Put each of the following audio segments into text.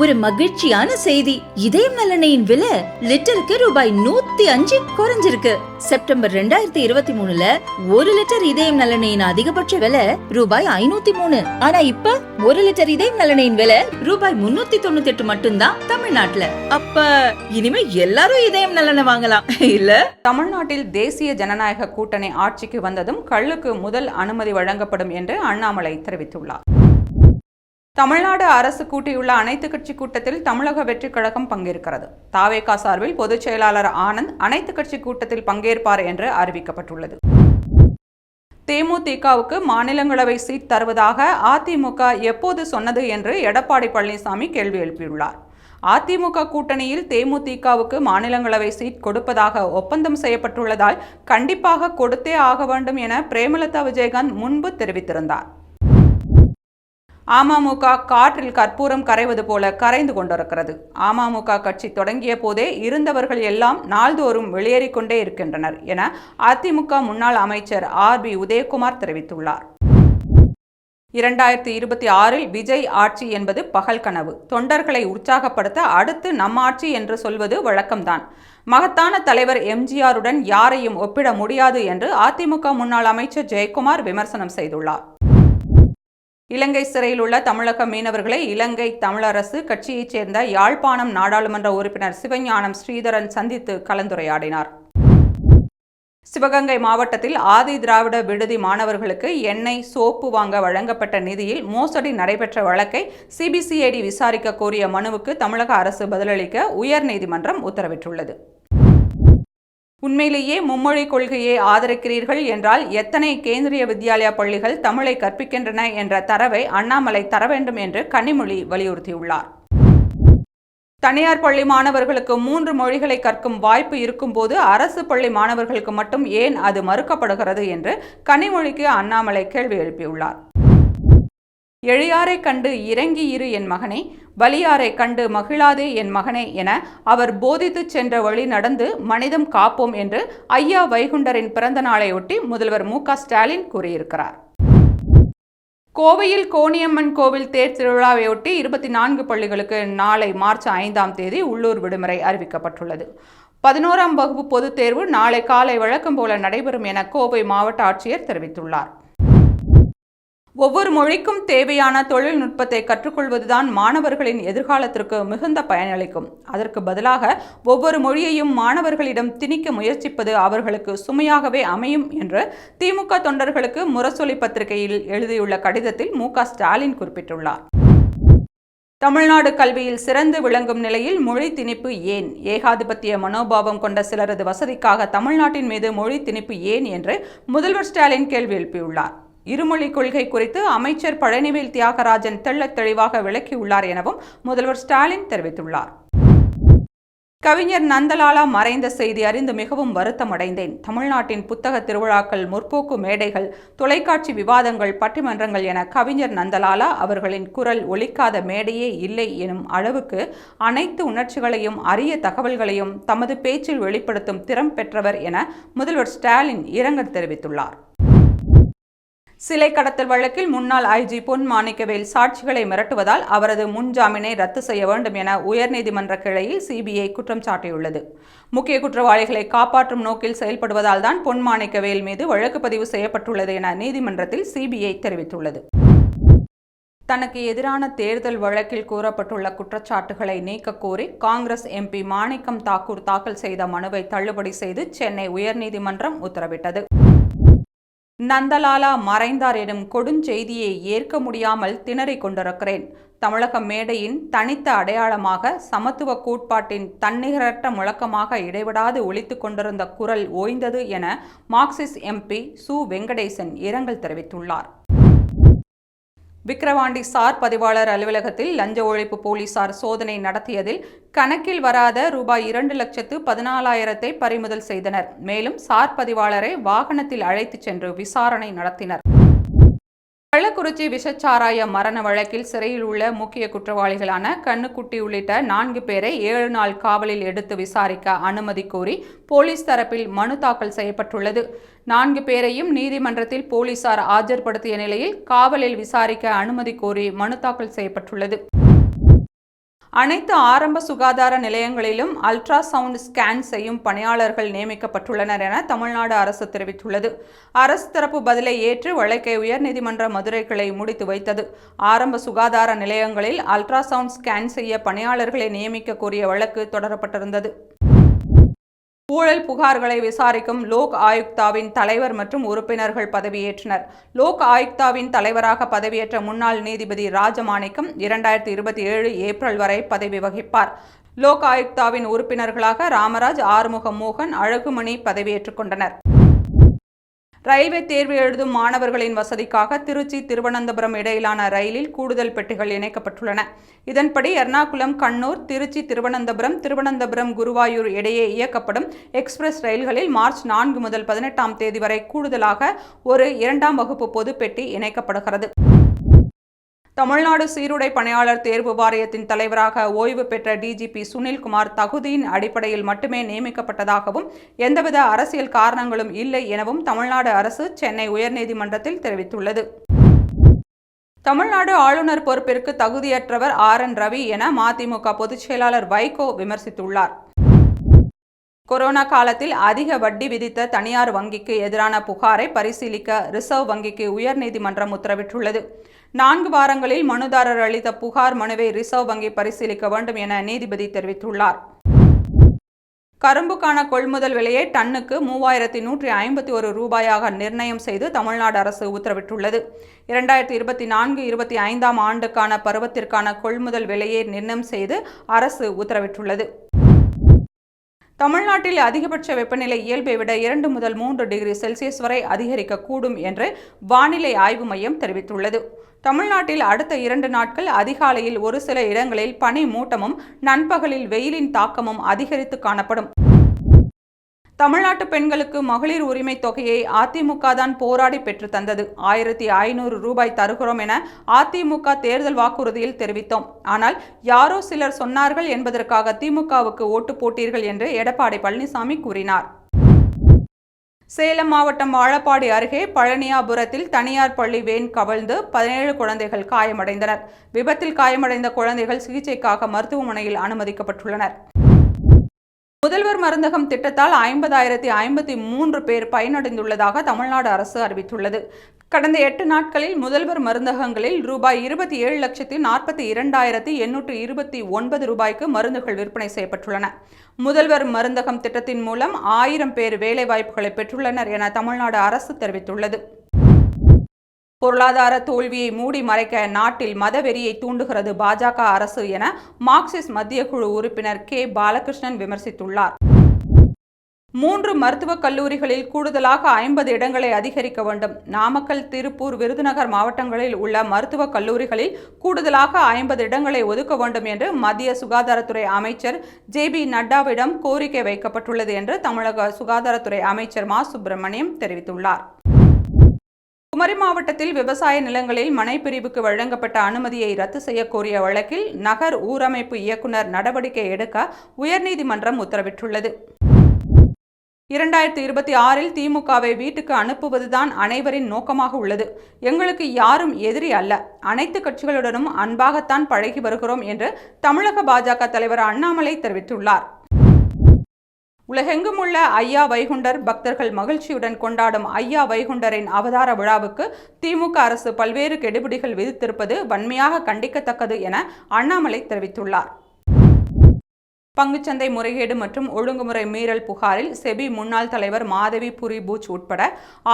ஒரு மகிழ்ச்சியான செய்தி. இதயம் நலனையின் விலை லிட்டருக்கு ரூபாய் நூத்தி அஞ்சு குறைஞ்சிருக்கு. செப்டம்பர் ரெண்டாயிரத்தி இருபத்தி மூணுல ஒரு லிட்டர் இதயம் நலனையின் அதிகபட்ச விலை ரூபாய் ஐநூத்தி மூணு. ஆனா இப்ப ஒரு லிட்டர் இதயம் நலனையின் விலை ரூபாய் முன்னூத்தி தொண்ணூத்தி எட்டு மட்டும்தான் தமிழ்நாட்டுல. அப்ப இனிமே எல்லாரும் இதயம் நலனை வாங்கலாம். இல்ல? தமிழ்நாட்டில் தேசிய ஜனநாயக கூட்டணி ஆட்சிக்கு வந்ததும் கள்ளுக்கு முதல் அனுமதி வழங்கப்படும் என்று அண்ணாமலை தெரிவித்துள்ளார். தமிழ்நாடு அரசு கூட்டியுள்ள அனைத்து கட்சி கூட்டத்தில் தமிழக வெற்றிக் கழகம் பங்கேற்கிறது. தாவேகா சார்பில் பொதுச் செயலாளர் ஆனந்த் அனைத்து கட்சி கூட்டத்தில் பங்கேற்பார் என்று அறிவிக்கப்பட்டுள்ளது. தேமுதிகவுக்கு மாநிலங்களவை சீட் தருவதாக அதிமுக எப்போது சொன்னது என்று எடப்பாடி பழனிசாமி கேள்வி எழுப்பியுள்ளார். அதிமுக கூட்டணியில் தேமுதிகவுக்கு மாநிலங்களவை சீட் கொடுப்பதாக ஒப்பந்தம் செய்யப்பட்டுள்ளதால் கண்டிப்பாக கொடுத்தே ஆக வேண்டும் என பிரேமலதா விஜயகாந்த் முன்பு தெரிவித்திருந்தார். அமமுக காற்றில் கற்பூரம் கரைவது போல கரைந்து கொண்டிருக்கிறது. அமமுக கட்சி தொடங்கிய போதே இருந்தவர்கள் எல்லாம் நாள்தோறும் வெளியேறிக்கொண்டே இருக்கின்றனர் என அதிமுக முன்னாள் அமைச்சர் ஆர் பி உதயகுமார் தெரிவித்துள்ளார். இரண்டாயிரத்தி இருபத்தி ஆறில் விஜய் ஆட்சி என்பது பகல் கனவு. தொண்டர்களை உற்சாகப்படுத்த அடுத்து நம் ஆட்சி என்று சொல்வது வழக்கம்தான். மகத்தான தலைவர் எம்ஜிஆருடன் யாரையும் ஒப்பிட முடியாது என்று அதிமுக முன்னாள் அமைச்சர் ஜெயக்குமார் விமர்சனம் செய்துள்ளார். இலங்கை சிறையில் உள்ள தமிழக மீனவர்களை இலங்கை தமிழரசு கட்சியைச் சேர்ந்த யாழ்ப்பாணம் நாடாளுமன்ற உறுப்பினர் சிவஞானம் ஸ்ரீதரன் சந்தித்து கலந்துரையாடினார். சிவகங்கை மாவட்டத்தில் ஆதி திராவிட விடுதி மாணவர்களுக்கு எண்ணெய் சோப்பு வாங்க வழங்கப்பட்ட நிதியில் மோசடி நடைபெற்ற வழக்கை சிபிசிஐடி விசாரிக்க கோரிய மனுவுக்கு தமிழக அரசு பதிலளிக்க உயர்நீதிமன்றம் உத்தரவிட்டுள்ளது. உண்மையிலேயே மும்மொழி கொள்கையை ஆதரிக்கிறீர்கள் என்றால் எத்தனை கேந்திரிய வித்யாலயா பள்ளிகள் தமிழை கற்பிக்கின்றன என்ற தரவை அண்ணாமலை தர வேண்டும் என்று கனிமொழி வலியுறுத்தியுள்ளார். தனியார் பள்ளி மாணவர்களுக்கு மூன்று மொழிகளை கற்கும் வாய்ப்பு இருக்கும்போது அரசு பள்ளி மாணவர்களுக்கு மட்டும் ஏன் அது மறுக்கப்படுகிறது என்று கனிமொழிக்கு அண்ணாமலை கேள்வி எழுப்பியுள்ளார். எழியாரை கண்டு இறங்கி இரு என் மகனே வலியாரை கண்டு மகிழாதே என் மகனே என அவர் போதித்துச் சென்ற வழி நடந்து மனிதம் காப்போம் என்று ஐயா வைகுண்டரின் பிறந்த நாளையொட்டி முதல்வர் மு ஸ்டாலின் கூறியிருக்கிறார். கோவையில் கோணியம்மன் கோவில் தேர் திருவிழாவையொட்டி இருபத்தி நான்கு பள்ளிகளுக்கு நாளை மார்ச் ஐந்தாம் தேதி உள்ளூர் விடுமுறை அறிவிக்கப்பட்டுள்ளது. பதினோராம் வகுப்பு பொதுத் தேர்வு நாளை காலை வழக்கம் போல நடைபெறும் என கோவை மாவட்ட ஆட்சியர் தெரிவித்துள்ளார். ஒவ்வொரு மொழிக்கும் தேவையான தொழில்நுட்பத்தை கற்றுக்கொள்வதுதான் மாணவர்களின் எதிர்காலத்திற்கு மிகுந்த பயனளிக்கும். அதற்கு பதிலாக ஒவ்வொரு மொழியையும் மாணவர்களிடம் திணிக்க முயற்சிப்பது அவர்களுக்கு சுமையாகவே அமையும் என்று திமுக தொண்டர்களுக்கு முரசொலி பத்திரிகையில் எழுதியுள்ள கடிதத்தில் மு ஸ்டாலின் குறிப்பிட்டுள்ளார். தமிழ்நாடு கல்வியில் சிறந்து விளங்கும் நிலையில் மொழி திணிப்பு ஏன்? ஏகாதிபத்திய மனோபாவம் கொண்ட சிலரது வசதிக்காக தமிழ்நாட்டின் மீது மொழி திணிப்பு ஏன்? என்று முதல்வர் ஸ்டாலின் கேள்வி எழுப்பியுள்ளார். இருமொழி கொள்கை குறித்து அமைச்சர் பழனிவேல் தியாகராஜன் தெள்ளத் தெளிவாக விளக்கியுள்ளார் எனவும் முதல்வர் ஸ்டாலின் தெரிவித்துள்ளார். கவிஞர் நந்தலாலா மறைந்த செய்தி அறிந்து மிகவும் வருத்தமடைந்தேன். தமிழ்நாட்டின் புத்தக திருவிழாக்கள் முற்போக்கு மேடைகள் தொலைக்காட்சி விவாதங்கள் பட்டிமன்றங்கள் என கவிஞர் நந்தலாலா அவர்களின் குரல் ஒலிக்காத மேடையே இல்லை எனும் அளவுக்கு அனைத்து உணர்ச்சிகளையும் அரிய தகவல்களையும் தமது பேச்சில் வெளிப்படுத்தும் திறம் பெற்றவர் என முதல்வர் ஸ்டாலின் இரங்கல் தெரிவித்துள்ளார். சிலை கடத்தல் வழக்கில் முன்னாள் ஐஜி பொன் மாணிக்கவேல் சாட்சிகளை மிரட்டுவதால் அவரது முன்ஜாமீனை ரத்து செய்ய வேண்டும் என உயர்நீதிமன்ற கிளையில் சிபிஐ குற்றம் சாட்டியுள்ளது. முக்கிய குற்றவாளிகளை காப்பாற்றும் நோக்கில் செயல்படுவதால் தான் பொன் மாணிக்கவேல் மீது வழக்கு பதிவு செய்யப்பட்டுள்ளது என நீதிமன்றத்தில் சிபிஐ தெரிவித்துள்ளது. தனக்கு எதிரான தேர்தல் வழக்கில் கூறப்பட்டுள்ள குற்றச்சாட்டுகளை நீக்கக்கோரி காங்கிரஸ் எம்பி மாணிக்கம் தாக்கூர் தாக்கல் செய்த மனுவை தள்ளுபடி செய்து சென்னை உயர்நீதிமன்றம் உத்தரவிட்டது. நந்தலாலா மறைந்தார் எனும் கொடுஞ்செய்தியை ஏற்க முடியாமல் திணறிக் கொண்டிருக்கிறேன். தமிழக மேடையின் தனித்த அடையாளமாக சமத்துவ கூட்பாட்டின் தன்னிகரற்ற முழக்கமாக இடைவிடாது ஒழித்து கொண்டிருந்த குரல் ஓய்ந்தது என மார்க்சிஸ்ட் எம்பி சு வெங்கடேசன் இரங்கல் தெரிவித்துள்ளார். விக்கிரவாண்டி சார் பதிவாளர் அலுவலகத்தில் லஞ்ச ஒழிப்பு போலீசார் சோதனை நடத்தியதில் கணக்கில் வராத ரூபாய் இரண்டு லட்சத்து பதினாலாயிரத்தை பறிமுதல் செய்தனர். மேலும் சார் பதிவாளரை வாகனத்தில் அழைத்துச் சென்று விசாரணை நடத்தினர். கள்ளக்குறிச்சி விஷச்சாராய மரண வழக்கில் சிறையில் உள்ள முக்கிய குற்றவாளிகளான கண்ணுக்குட்டி உள்ளிட்ட நான்கு பேரை ஏழு நாள் காவலில் எடுத்து விசாரிக்க அனுமதி கோரி போலீஸ் தரப்பில் மனு தாக்கல் செய்யப்பட்டுள்ளது. நான்கு பேரையும் நீதிமன்றத்தில் போலீசார் ஆஜர்படுத்திய நிலையில் காவலில் விசாரிக்க அனுமதி கோரி மனு தாக்கல் செய்யப்பட்டுள்ளது. அனைத்து ஆரம்ப சுகாதார நிலையங்களிலும் அல்ட்ரா சவுண்ட் ஸ்கேன் செய்யும் பணியாளர்கள் நியமிக்கப்பட்டுள்ளனர் என தமிழ்நாடு அரசு தெரிவித்துள்ளது. அரசு தரப்பு பதிலை ஏற்று வழக்கை உயர்நீதிமன்ற மதுரை கிளை முடித்து வைத்தது. ஆரம்ப சுகாதார நிலையங்களில் அல்ட்ரா சவுண்ட் ஸ்கேன் செய்ய பணியாளர்களை நியமிக்க கோரிய வழக்கு தொடரப்பட்டிருந்தது. ஊழல் புகார்களை விசாரிக்கும் லோக் ஆயுக்தாவின் தலைவர் மற்றும் உறுப்பினர்கள் பதவியேற்றனர். லோக் ஆயுக்தாவின் தலைவராக பதவியேற்ற முன்னாள் நீதிபதி ராஜமாணிக்கம் இரண்டாயிரத்தி இருபத்தி ஏழு ஏப்ரல் வரை பதவி வகிப்பார். லோக் ஆயுக்தாவின் உறுப்பினர்களாக ராமராஜ் ஆறுமுக மோகன் அழகுமணி பதவியேற்றுக் கொண்டனர். ரயில்வே தேர்வு எழுதும் மாணவர்களின் வசதிக்காக திருச்சி திருவனந்தபுரம் இடையிலான ரயிலில் கூடுதல் பெட்டிகள் இணைக்கப்பட்டுள்ளன. இதன்படி எர்ணாகுளம் கண்ணூர் திருச்சி திருவனந்தபுரம் திருவனந்தபுரம் குருவாயூர் இடையே இயக்கப்படும் எக்ஸ்பிரஸ் ரயில்களில் மார்ச் நான்கு முதல் பதினெட்டாம் தேதி வரை கூடுதலாக ஒரு இரண்டாம் வகுப்பு பொது பெட்டி இணைக்கப்படுகிறது. தமிழ்நாடு சீருடை பணியாளர் தேர்வு வாரியத்தின் தலைவராக ஓய்வு பெற்ற டிஜிபி சுனில்குமார் தகுதியின் அடிப்படையில் மட்டுமே நியமிக்கப்பட்டதாகவும் எந்தவித அரசியல் காரணங்களும் இல்லை எனவும் தமிழ்நாடு அரசு சென்னை உயர்நீதிமன்றத்தில் தெரிவித்துள்ளது. தமிழ்நாடு ஆளுநர் பொறுப்பிற்கு தகுதியற்றவர் ஆர் என் ரவி என மதிமுக பொதுச்செயலாளர் வைகோ விமர்சித்துள்ளார். கொரோனா காலத்தில் அதிக வட்டி விதித்த தனியார் வங்கிக்கு எதிரான புகாரை பரிசீலிக்க ரிசர்வ் வங்கிக்கு உயர்நீதிமன்றம் உத்தரவிட்டுள்ளது. நான்கு வாரங்களில் மனுதாரர் அளித்த புகார் மனுவை ரிசர்வ் வங்கி பரிசீலிக்க வேண்டும் என நீதிபதி தெரிவித்துள்ளார். கரும்புக்கான கொள்முதல் விலையை டன்னுக்கு மூவாயிரத்தி நூற்றி ஐம்பத்தி ஒரு ரூபாயாக நிர்ணயம் செய்து தமிழ்நாடு அரசு உத்தரவிட்டுள்ளது. இரண்டாயிரத்தி இருபத்தி நான்கு இருபத்தி ஐந்தாம் ஆண்டுக்கான பருவத்திற்கான கொள்முதல் விலையை நிர்ணயம் செய்து அரசு உத்தரவிட்டுள்ளது. தமிழ்நாட்டில் அதிகபட்ச வெப்பநிலை இயல்பை விட இரண்டு முதல் மூன்று டிகிரி செல்சியஸ் வரை அதிகரிக்கக்கூடும் என்று வானிலை ஆய்வு மையம் தெரிவித்துள்ளது. தமிழ்நாட்டில் அடுத்த இரண்டு நாட்கள் அதிகாலையில் ஒரு சில இடங்களில் பனி மூட்டமும் நண்பகலில் வெயிலின் தாக்கமும் அதிகரித்து காணப்படும். தமிழ்நாட்டு பெண்களுக்கு மகளிர் உரிமை தொகையை அதிமுக தான் போராடி பெற்று தந்தது. ஆயிரத்தி ஐநூறு ரூபாய் தருகிறோம் என அதிமுக தேர்தல் வாக்குறுதியில் தெரிவித்தோம். ஆனால் யாரோ சிலர் சொன்னார்கள் என்பதற்காக திமுகவுக்கு ஓட்டு போட்டீர்கள் என்று எடப்பாடி பழனிசாமி கூறினார். சேலம் மாவட்டம் வாழப்பாடி அருகே பழனியாபுரத்தில் தனியார் பள்ளி வேன் கவிழ்ந்து பதினேழு குழந்தைகள் காயமடைந்தனர். விபத்தில் காயமடைந்த குழந்தைகள் சிகிச்சைக்காக மருத்துவமனையில் அனுமதிக்கப்பட்டுள்ளனர். முதல்வர் மருந்தகம் திட்டத்தால் ஐம்பதாயிரத்தி ஐம்பத்தி மூன்று பேர் பயனடைந்துள்ளதாக தமிழ்நாடு அரசு அறிவித்துள்ளது. கடந்த எட்டு நாட்களில் முதல்வர் மருந்தகங்களில் ரூபாய் இருபத்தி ஏழு லட்சத்தி நாற்பத்தி இரண்டாயிரத்தி எண்ணூற்று இருபத்தி ஒன்பது ரூபாய்க்கு மருந்துகள் விற்பனை செய்யப்பட்டுள்ளன. முதல்வர் மருந்தகம் திட்டத்தின் மூலம் ஆயிரம் பேர் வேலைவாய்ப்புகளை பெற்றுள்ளனர் என தமிழ்நாடு அரசு தெரிவித்துள்ளது. பொருளாதார தோல்வியை மூடி மறைக்க நாட்டில் மதவெறியை தூண்டுகிறது பாஜக அரசு என மார்க்சிஸ்ட் மத்திய குழு உறுப்பினர் கே. பாலகிருஷ்ணன் விமர்சித்துள்ளார். மூன்று மருத்துவக் கல்லூரிகளில் கூடுதலாக ஐம்பது இடங்களை அதிகரிக்க வேண்டும். நாமக்கல் திருப்பூர் விருதுநகர் மாவட்டங்களில் உள்ள மருத்துவக் கல்லூரிகளில் கூடுதலாக ஐம்பது இடங்களை ஒதுக்க வேண்டும் என்று மத்திய சுகாதாரத்துறை அமைச்சர் ஜே. பி. நட்டாவிடம் கோரிக்கை வைக்கப்பட்டுள்ளது என்று தமிழக சுகாதாரத்துறை அமைச்சர் மா. சுப்பிரமணியம் தெரிவித்துள்ளார். குமரி மாவட்டத்தில் விவசாய நிலங்களில் மனைப்பிரிவுக்கு வழங்கப்பட்ட அனுமதியை ரத்து செய்யக்கோரிய வழக்கில் நகர் ஊரமைப்பு இயக்குநர் நடவடிக்கை எடுக்க உயர்நீதிமன்றம் உத்தரவிட்டுள்ளது. இரண்டாயிரத்தி இருபத்தி ஆறில் திமுகவை வீட்டுக்கு அனுப்புவதுதான் அனைவரின் நோக்கமாக உள்ளது. எங்களுக்கு யாரும் எதிரி அல்ல. அனைத்து கட்சிகளுடனும் அன்பாகத்தான் பழகி வருகிறோம் என்று தமிழக பாஜக தலைவர் அண்ணாமலை தெரிவித்துள்ளார். உலகெங்கும் உள்ள ஐயா வைகுண்டர் பக்தர்கள் மகிழ்ச்சியுடன் கொண்டாடும் ஐயா வைகுண்டரின் அவதார விழாவுக்கு திமுக அரசு பல்வேறு கெடுபிடிகள் விதித்திருப்பது வன்மையாக கண்டிக்கத்தக்கது என அண்ணாமலை தெரிவித்துள்ளார். பங்குச்சந்தை முறைகேடு மற்றும் ஒழுங்குமுறை மீறல் புகாரில் செபி முன்னாள் தலைவர் மாதவி புரி பூச் உட்பட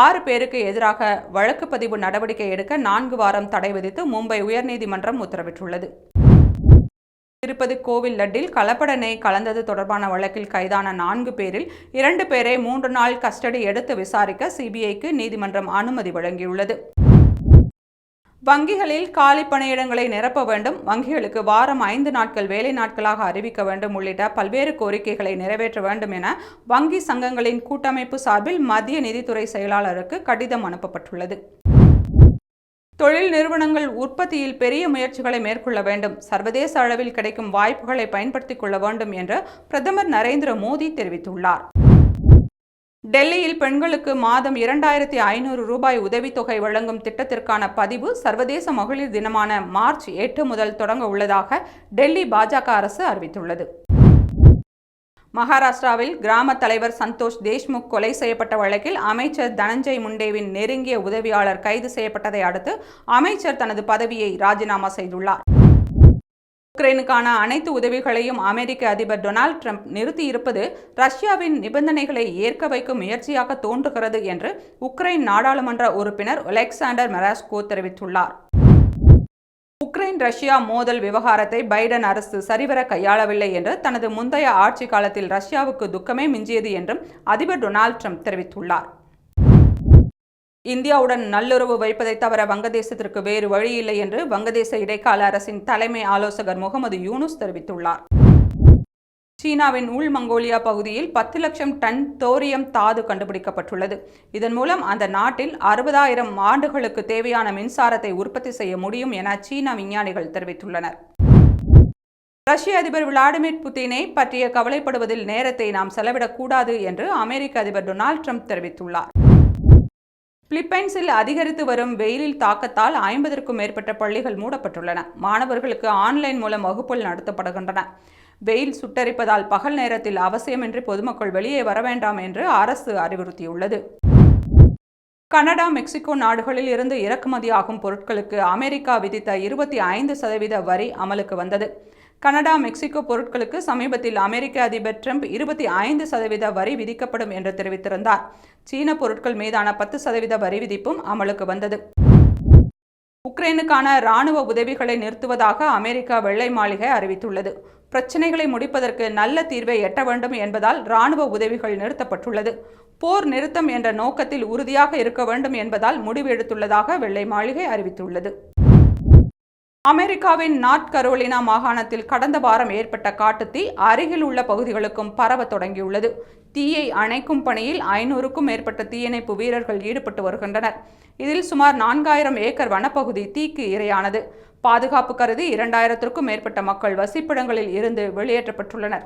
ஆறு பேருக்கு எதிராக வழக்கு பதிவு நடவடிக்கை எடுக்க நான்கு வாரம் தடை விதித்து மும்பை உயர்நீதிமன்றம் உத்தரவிட்டுள்ளது. திருப்பதி கோவில் லட்டில் கலப்பட நெய் கலந்தது தொடர்பான வழக்கில் கைதான நான்கு பேரில் இரண்டு பேரை மூன்று நாள் கஸ்டடி எடுத்து விசாரிக்க சிபிஐக்கு நீதிமன்றம் அனுமதி வழங்கியுள்ளது. வங்கிகளில் காலி பணியிடங்களை நிரப்ப வேண்டும். வங்கிகளுக்கு வாரம் ஐந்து நாட்கள் வேலை நாட்களாக அறிவிக்க வேண்டும் உள்ளிட்ட பல்வேறு கோரிக்கைகளை நிறைவேற்ற வேண்டும் என வங்கி சங்கங்களின் கூட்டமைப்பு சார்பில் மத்திய நிதித்துறை செயலாளருக்கு கடிதம் அனுப்பப்பட்டுள்ளது. தொழில் நிறுவனங்கள் உற்பத்தியில் பெரிய முயற்சிகளை மேற்கொள்ள வேண்டும். சர்வதேச அளவில் கிடைக்கும் வாய்ப்புகளை பயன்படுத்திக் கொள்ள வேண்டும் என்று பிரதமர் நரேந்திர மோடி தெரிவித்துள்ளார். டெல்லியில் பெண்களுக்கு மாதம் இரண்டாயிரத்தி ஐநூறு ரூபாய் உதவித்தொகை வழங்கும் திட்டத்திற்கான பதிவு சர்வதேச மகளிர் தினமான மார்ச் எட்டு முதல் தொடங்க உள்ளதாக டெல்லி பாஜக அரசு அறிவித்துள்ளது. மகாராஷ்டிராவில் கிராம தலைவர் சந்தோஷ் தேஷ்முக் கொலை செய்யப்பட்ட வழக்கில் அமைச்சர் தனஞ்சய் முண்டேவின் நெருங்கிய உதவியாளர் கைது செய்யப்பட்டதை அடுத்து அமைச்சர் தனது பதவியை ராஜினாமா செய்துள்ளார். உக்ரைனுக்கான அனைத்து உதவிகளையும் அமெரிக்க அதிபர் டொனால்ட் ட்ரம்ப் நிறுத்தியிருப்பது ரஷ்யாவின் நிபந்தனைகளை ஏற்க வைக்கும் முயற்சியாக தோன்றுகிறது என்று உக்ரைன் நாடாளுமன்ற உறுப்பினர் ஒலெக்சாண்டர் மெராஸ்கோ தெரிவித்துள்ளார். உக்ரைன் ரஷ்யா மோதல் விவகாரத்தை பைடன் அரசு சரிவர கையாளவில்லை என்று தனது முந்தைய ஆட்சி காலத்தில் ரஷ்யாவுக்கு துக்கமே மிஞ்சியது என்றும் அதிபர் டொனால்ட் ட்ரம்ப் தெரிவித்துள்ளார். இந்தியாவுடன் நல்லுறவு வைப்பதை தவிர வங்கதேசத்திற்கு வேறு வழியில்லை என்று வங்கதேச இடைக்கால அரசின் தலைமை ஆலோசகர் முகமது யூனுஸ் தெரிவித்துள்ளார். சீனாவின் உள் மங்கோலியா பகுதியில் பத்து லட்சம் டன் தோரியம் தாது கண்டுபிடிக்கப்பட்டுள்ளது. இதன் மூலம் அந்த நாட்டில் அறுபதாயிரம் ஆண்டுகளுக்கு தேவையான மின்சாரத்தை உற்பத்தி செய்ய முடியும் என சீன விஞ்ஞானிகள் தெரிவித்துள்ளனர். ரஷ்ய அதிபர் விளாடிமிர் புட்டினை பற்றிய கவலைப்படுவதில் நேரத்தை நாம் செலவிடக்கூடாது என்று அமெரிக்க அதிபர் டொனால்ட் ட்ரம்ப் தெரிவித்துள்ளார். பிலிப்பைன்ஸில் அதிகரித்து வரும் வெயிலில் தாக்கத்தால் ஐம்பதற்கும் மேற்பட்ட பள்ளிகள் மூடப்பட்டுள்ளன. மாணவர்களுக்கு ஆன்லைன் மூலம் வகுப்புகள் நடத்தப்படுகின்றன. வெயில் சுட்டரிப்பதால் பகல் நேரத்தில் அவசியமின்றி பொதுமக்கள் வெளியே வர வேண்டாம் என்று அரசு அறிவுறுத்தியுள்ளது. கனடா மெக்சிகோ நாடுகளில் இருந்து இறக்குமதியாகும் பொருட்களுக்கு அமெரிக்கா விதித்த இருபத்தி ஐந்து சதவீத வரி அமலுக்கு வந்தது. கனடா மெக்சிகோ பொருட்களுக்கு சமீபத்தில் அமெரிக்க அதிபர் ட்ரம்ப் இருபத்தி ஐந்து சதவீத வரி விதிக்கப்படும் என்று தெரிவித்திருந்தார். சீன பொருட்கள் மீதான பத்து சதவீத வரி விதிப்பும் அமலுக்கு வந்தது. உக்ரைனுக்கான இராணுவ உதவிகளை நிறுத்துவதாக அமெரிக்கா வெள்ளை மாளிகை அறிவித்துள்ளது. பிரச்சினைகளை முடிப்பதற்கு நல்ல தீர்வை எட்ட வேண்டும் என்பதால் ராணுவ உதவிகள் நிறுத்தப்பட்டுள்ளது. போர் நிறுத்தம் என்ற நோக்கத்தில் உறுதியாக இருக்க வேண்டும் என்பதால் முடிவு எடுத்துள்ளதாக வெள்ளை மாளிகை அறிவித்துள்ளது. அமெரிக்காவின் நார்த் கரோலினா மாகாணத்தில் கடந்த வாரம் ஏற்பட்ட காட்டுத்தீ அருகில் உள்ள பகுதிகளுக்கும் பரவ தொடங்கியுள்ளது. தீயை அணைக்கும் பணியில் ஐநூறுக்கும் மேற்பட்ட தீயணைப்பு வீரர்கள் ஈடுபட்டு வருகின்றனர். இதில் சுமார் நான்காயிரம் ஏக்கர் வனப்பகுதி தீக்கு இரையானது. பாதுகாப்பு கருதி இரண்டாயிரத்திற்கும் மேற்பட்ட மக்கள் வசிப்பிடங்களில் இருந்து வெளியேற்றப்பட்டுள்ளனர்.